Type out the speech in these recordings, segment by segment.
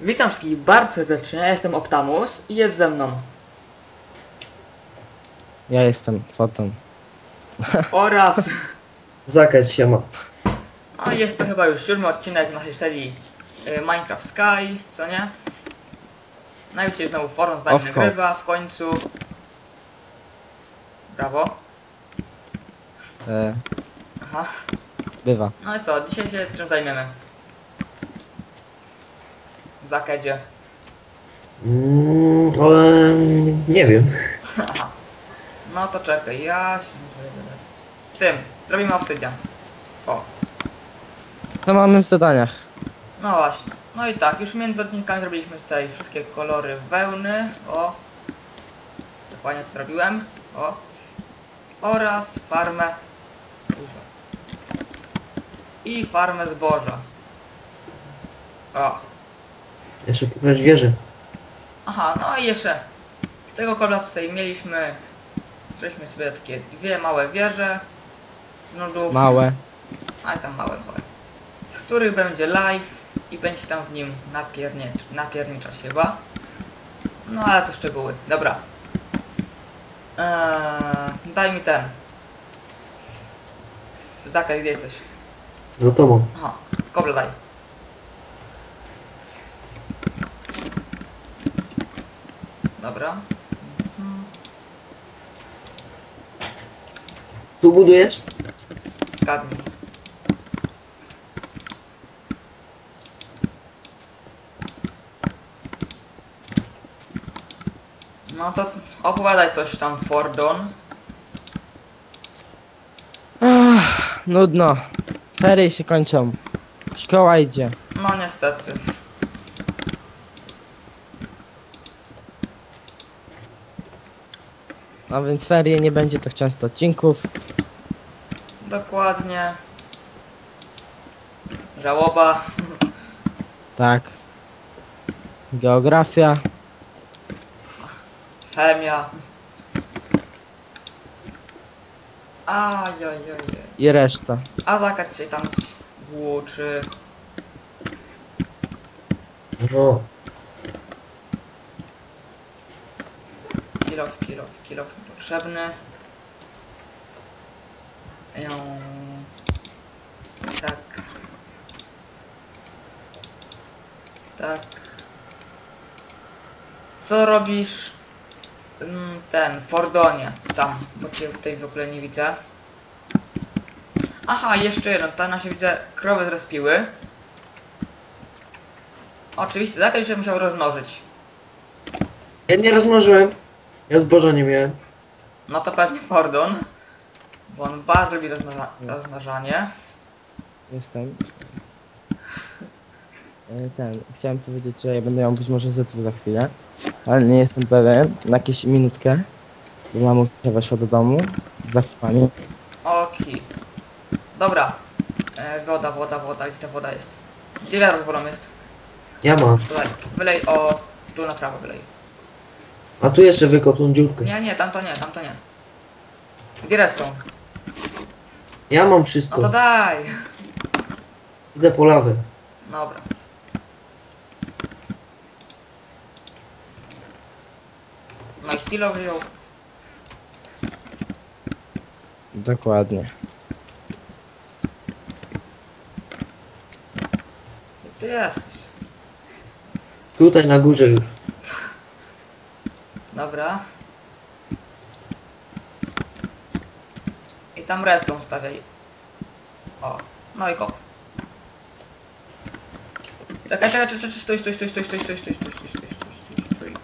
Witam wszystkich bardzo serdecznie, ja jestem Optamus i jest ze mną Ja jestem foton. oraz... Zakaz się ma. A jest to chyba już siódmy odcinek naszej serii y, Minecraft Sky, co nie? No i dzisiaj znowu Forum z nami nagrywa w końcu. Brawo. E, Aha. bywa. No i co, dzisiaj się czym zajmiemy? Zakedzie. Mm, ale nie wiem. Aha. No to czekaj, ja się... Tym, zrobimy obsydian. O, Co mamy w zadaniach? no właśnie. No i tak, już między odcinkami zrobiliśmy tutaj wszystkie kolory wełny. O. Dokładnie co zrobiłem. O. Oraz farmę. I farmę zboża. O. Jeszcze pokaż wieżę. Aha, no i jeszcze z tego koloru tutaj mieliśmy Żeśmy sobie takie dwie małe wieże z nudów. Małe. Ale tam małe, małe. Z których będzie live i będzie tam w nim napiernie, napierniczać chyba. No ale to szczegóły. Dobra. Eee, daj mi ten. Zakaj, gdzie jesteś? Za tobą. Aha, kobla daj. Dobra. Mhm. Tu budujesz? Zgadnij. No to opowiadaj coś tam Fordon. Ach, nudno. Ferie się kończą. Szkoła idzie. No niestety. A więc ferie nie będzie tak często odcinków. Dokładnie. Żałoba. Tak. Geografia. Chemia. Ajajajaj. I reszta. A zakaz się tam włóczy. No. Kilof, kilof, kilof potrzebny. Ją... Tak. Tak. Co robisz ten, w Fordonie, tam, bo cię tutaj w ogóle nie widzę. Aha, jeszcze jeden, tam nam się widzę, krowy zrespiły. Oczywiście, zakaz się musiał rozmnożyć. Ja nie rozmnożyłem. Ja zboża nie miałem. No to pewnie Fordon. Bo on bardzo lubi rozmnaża Jest. rozmnażanie. Jestem. E, Ten, chciałem powiedzieć, że ja będę miał być może ZW za chwilę, ale nie jestem pewien, na jakieś minutkę, bo mamusia weszła do domu z zakupami. Oki. Dobra. E, woda, woda, woda. Gdzie ta woda jest? Gdzie wiadro z wodą jest? Ja mam. Tutaj. Wylej o... Tu na prawo wylej. A tu jeszcze wykop tą dziurkę. Nie, nie, tamto nie, tamto nie. Gdzie resztą? Ja mam No wszystko. to daj. Idę po lawę. Dobra. No i kilo wziął. Dokładnie. Gdzie ty jesteś? Tutaj na górze już. Dobra. I tam resztą stawiaj. O, no i kop. Czekaj, czekaj, czekaj, czekaj, stój, stój, stój, stój, stój, stój, stój, stój, stój, stój.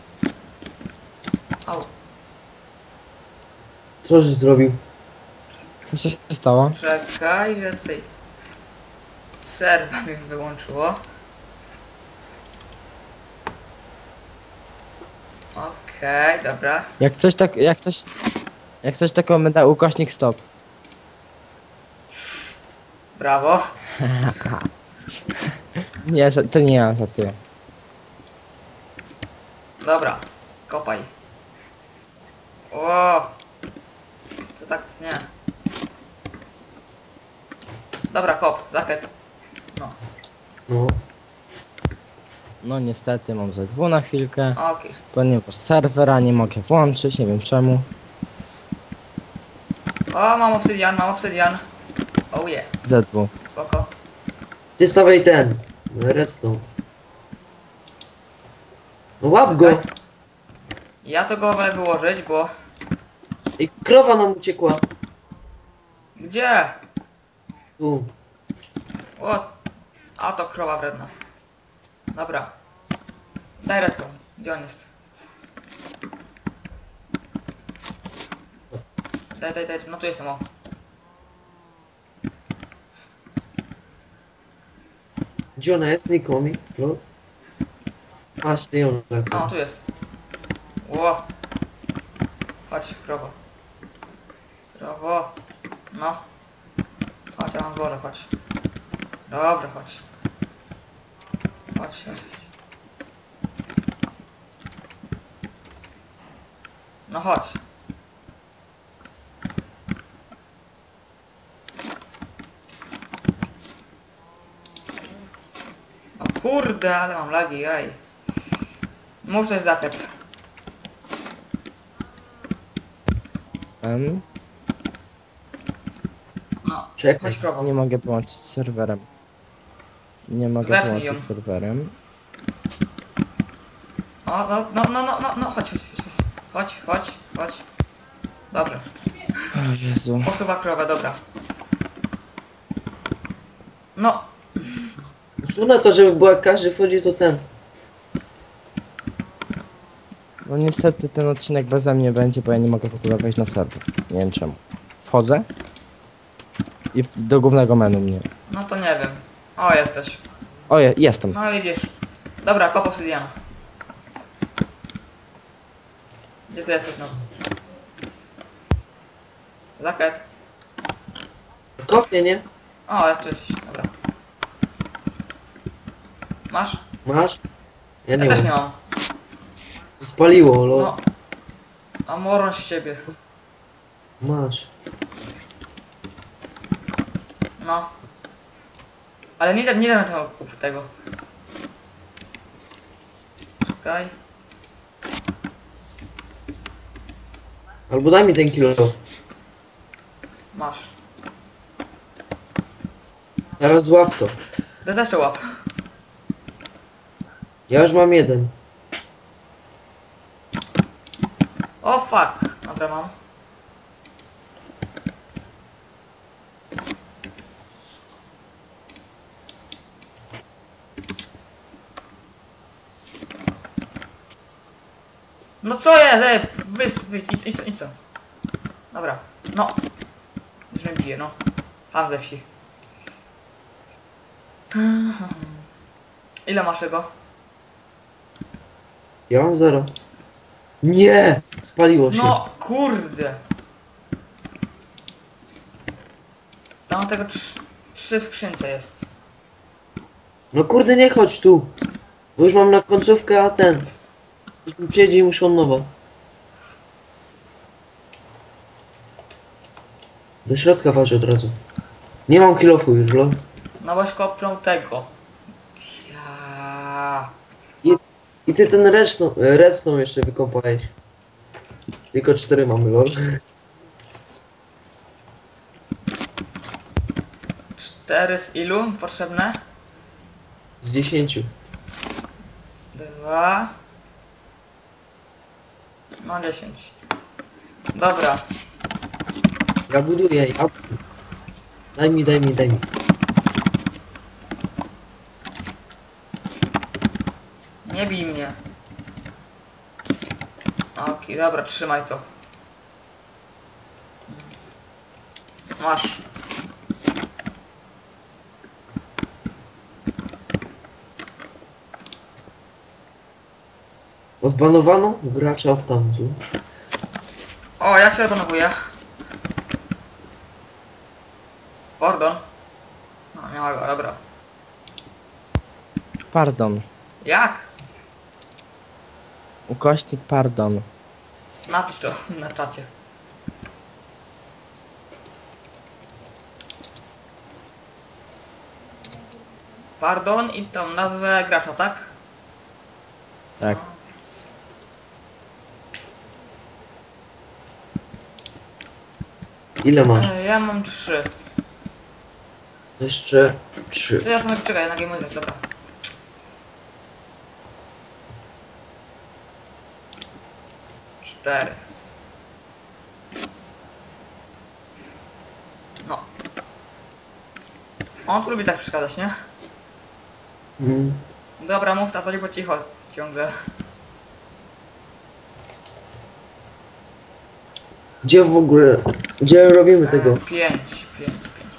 Au, Co żeś zrobił? Co się stało? czekaj, ile tutaj... Serwa mi wyłączyło. Okej, dobra. Jak coś tak, jak coś, jak coś taką będę ukośnik stop. Brawo. Nie, to nie ja żartuję. Dobra, kopaj. O, tak nie. Dobra, kop, zaket. No, No. No niestety mam ZW na chwilkę, okej. ponieważ serwera nie mogę włączyć, nie wiem czemu. O, mam obsydian, mam obsydian. Oh yeah, ZW. spoko. Ty stawaj ten. Redstone. No łap go. Ja to go wolę wyłożyć, bo... Krowa nam uciekła. Gdzie? Tu. O, a to krowa wredna. Dobra. Daj redstone. Gdzie on jest? Daj, daj, daj. No tu jestem, o. Gdzie ona jest? Nikogo mi. No. Masz ty ją. O, tu jest. Ło. Chodź, krowo. Krowo. No. Chodź, ja mam wolę, chodź. Dobra, chodź. Chodź, chodź. No chodź. O kurde, ale mam lagi, jaj. Muszę zakręt. Em, Nie mogę połączyć z serwerem. Nie mogę Wepnij połączyć ją. z serwerem. O, no, no, no, no, no, no, chodź, chodź, chodź, chodź, chodź, chodź. Dobrze. O Jezu. Posuwa krowę, dobra. No, Usunę to, żeby było jak każdy wchodzi to ten. No niestety ten odcinek beze mnie będzie, bo ja nie mogę w ogóle wejść na serwer. Nie wiem czemu. Wchodzę i w, do głównego menu mnie. no to nie wiem. O, jesteś. O, je, jestem. No widzisz. Dobra, kop obsydiana. Gdzie ty jesteś, no? Zaket. Kopnie, nie? O, jeszcze jesteś, dobra. Masz? Masz? Ja nie Ja też nie mam. mam. Spaliło, lo. No. A moron z ciebie. Masz. No. Ale nie, da- nie damy tego kup tego. Czekaj. Albo daj mi ten kilo. Masz. Teraz złap to. Daj jeszcze łap. Ja już mam jeden. O fuck. Dobra mam. No co jest? Ej, wyjdź, wyjdź, idź, idź, idź stąd. Dobra, no. Już mnie bije, no. Ham ze wsi. Ile masz tego? Ja mam zero. Nie! Spaliło się. No, kurde. Tam tego trz- trzy skrzynce jest. No kurde, nie chodź tu. Bo już mam na końcówkę, a ten. Przyjedzie i muszę od nowa. Do środka chodź od razu. Nie mam kilofu już, lo. No boś kopią tego. Ja. I ty ten redstone, redstone jeszcze wykopałeś. Tylko cztery mamy, lol. Cztery z ilu potrzebne? Z dziesięciu. Dwa. No dziesięć. Dobra. Ja buduję, ja... Daj mi, daj mi, daj mi. Nie bij mnie. Okej, dobra, trzymaj to. Masz. Odbanowano gracza od tamtu. O, jak się odbanowuje? Pardon. No, nie ma go, dobra. Pardon. Jak? Ukośnik pardon. Napisz to na czacie. Pardon i tą nazwę gracza, tak? Tak. Ile masz? E, Ja mam trzy. Jeszcze trzy. To ja sobie czekaj na game Mode, dobra. Cztery. No. On tu lubi tak przeszkadzać, nie? Mm. Dobra, mów ta coś, bo cicho ciągle. Gdzie w ogóle? Gdzie robimy tego? E, Pięć, pięć, pięć.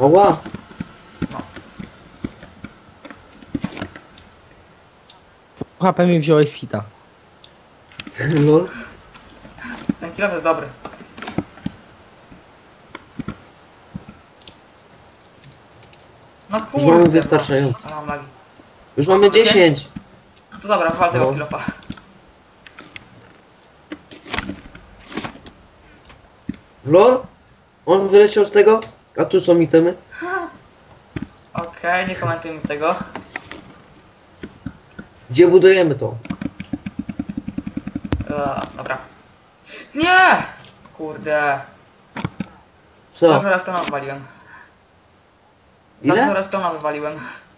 Ała! Po HP mi wziąłeś z hita. Lol. Ten kilof jest dobry. No Już kurde. mamy no. wystarczająco. A mam lagi. Już mamy 10. No to dobra, wal tego No. kilofa. Lol? On wyleciał z tego? A tu są itemy? Okej, nie komentujmy tego. Gdzie budujemy to? E, dobra. Nie! Kurde. Co? Za restona wywaliłem. Za Ile? restona wywaliłem.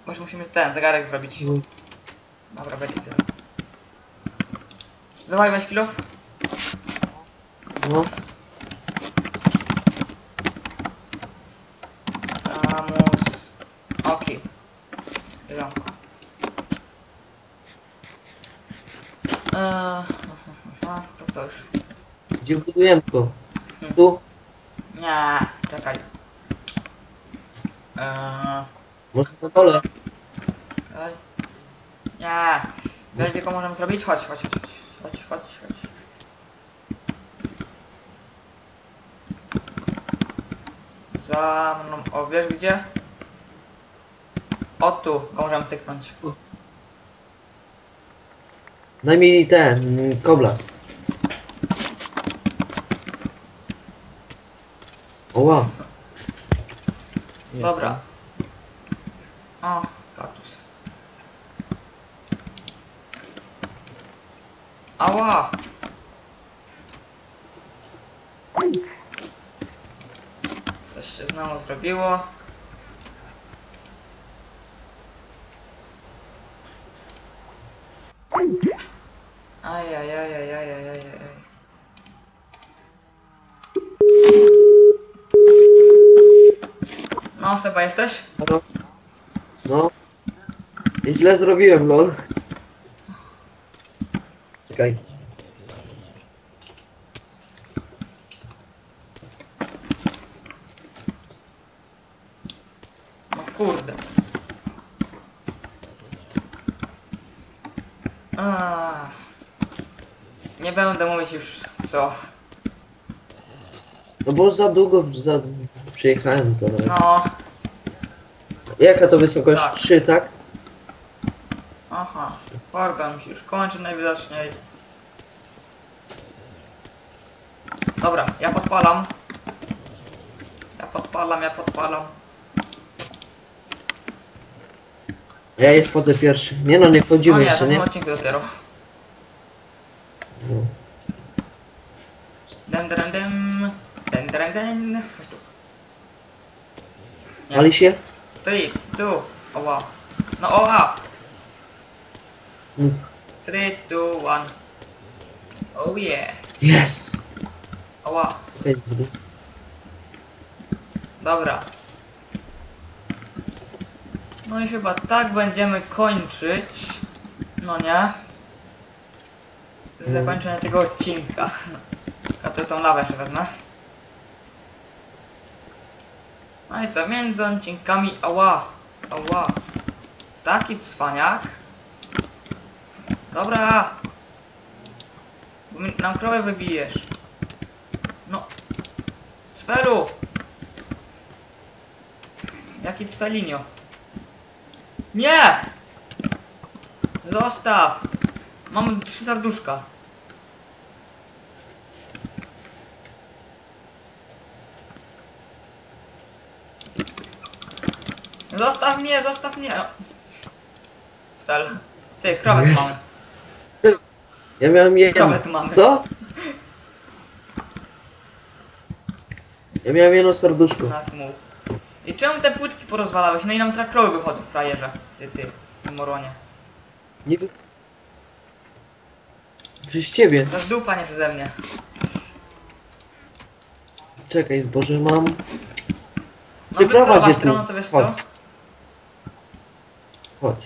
Może musimy ten zegarek zrobić. No. Dobra, będzie tyle. Wywaliłeś kilof? No. Okej. Jedzonko. Eee, to to już. Gdzie budujemy to? Tu? Nie, czekaj. Eee, Może na dole? Ej. Nie. Wiesz go możemy zrobić? Chodź, chodź, chodź, chodź, chodź, chodź. Za mną, o wiesz gdzie? O tu, go możemy cyknąć. Daj mi ten, mm, kobla. Oła. Dobra. O, kaktus. Ała! Coś się znowu zrobiło. Ajajajajajajajaj. No, Seba jesteś? Halo? No. I źle zrobiłem, lol. Czekaj. No kurde. Ach. Nie będę mówić już co. No bo za długo za... przyjechałem za daleko. No, Jaka to wysokość? Tak. 3, tak? aha. Program się już kończy najwidoczniej. Dobra, ja podpalam. Ja podpalam, ja podpalam. Ja je wchodzę pierwszy. Nie no, nie wchodzimy nie, to jeszcze, nie? tym odcinku dopiero. No. Den, den, den. Den. Chodź tu. Nie. Się? Two, oh wow. No, wow. Mm. Three, two, one. Oh yeah. Yes! Wow. Okej, Dobra. No i chyba tak będziemy kończyć. No nie? Zakończenie tego odcinka. A to tą lawę jeszcze wezmę. No i co, między odcinkami, ała, ała. Taki cwaniak. Dobra. Nam krowę wybijesz. No. Sferu! Jaki cwelinio? Nie! Zostaw! Mam trzy serduszka. Zostaw mnie, zostaw mnie! No. Stel. Ty, krowę tu Jest. mamy. Ja miałem jedno. Krowę tu mamy. Co? Ja miałem jedno serduszko. Tak mów. I czemu te płytki porozwalałeś? No i nam teraz krowy wychodzą, frajerze. Ty, ty, ty moronie. Nie wy... Przez ciebie. To dupa nie przeze mnie. Czekaj, zboże mam. No wyprowadź je tu. to wiesz co? Chodź. Chodź.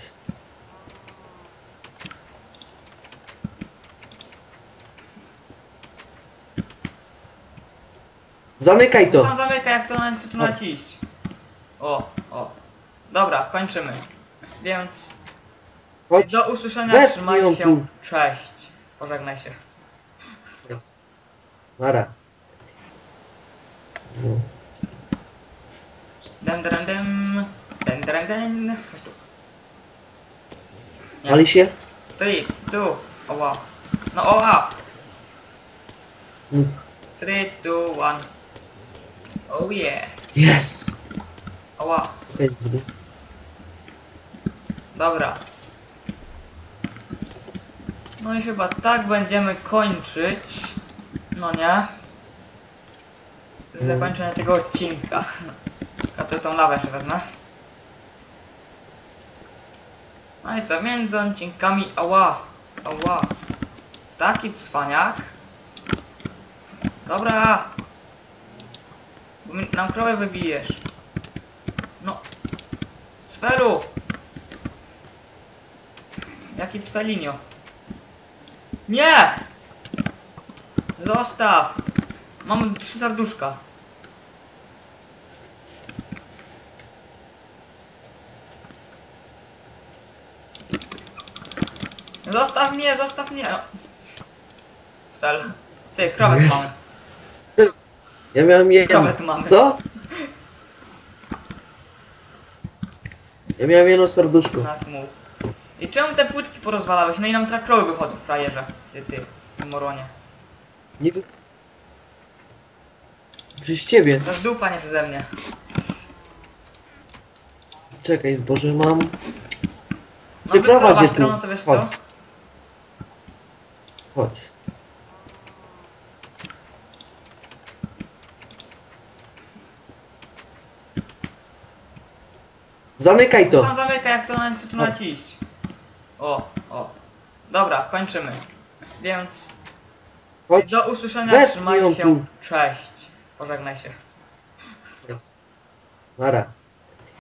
Zamykaj to. Sam zamyka, jak to na tu naciść. O, o. Dobra, kończymy. Więc Chodź. do usłyszenia, Wepnij trzymajcie się. Cześć. Pożegnaj się. Nara. No. Dem, dem. Dem, dem, dem. Chodź tu. Wali się? Three, two, o wow. No o wow. Mm. Three, two, one. Oh yeah. Yes. O wow. Okej, okay, Dobra. No i chyba tak będziemy kończyć. No nie? Zakończenie tego odcinka. A to tą lawę jeszcze wezmę. No i co, między odcinkami, ała, ała. Taki cwaniak. Dobra. Nam krowę wybijesz. No. Sferu! Jaki cwelinio? Nie! Zostaw! Mam trzy serduszka. Zostaw mnie, zostaw mnie! No. Stel. Ty, krowę tu Jest. mamy. Ja miałem jedno. Krowę tu mamy. Co? Ja miałem jedno serduszko. Tak mów. I czemu te płytki porozwalałeś? No i nam teraz krowy wychodzą, frajerze. Ty, ty, ty moronie. Nie wy... Przez ciebie. To dupa nie przeze mnie. Czekaj, zboże mam. No Wyprowadź je tu. to wiesz co? Chodź. Chodź. Zamykaj to. Sam zamyka, jak to na nic tu naciść. O, o. Dobra, kończymy. Więc Chodź. do usłyszenia, trzymajcie ją się. tu. Cześć. Pożegnaj się. Nara.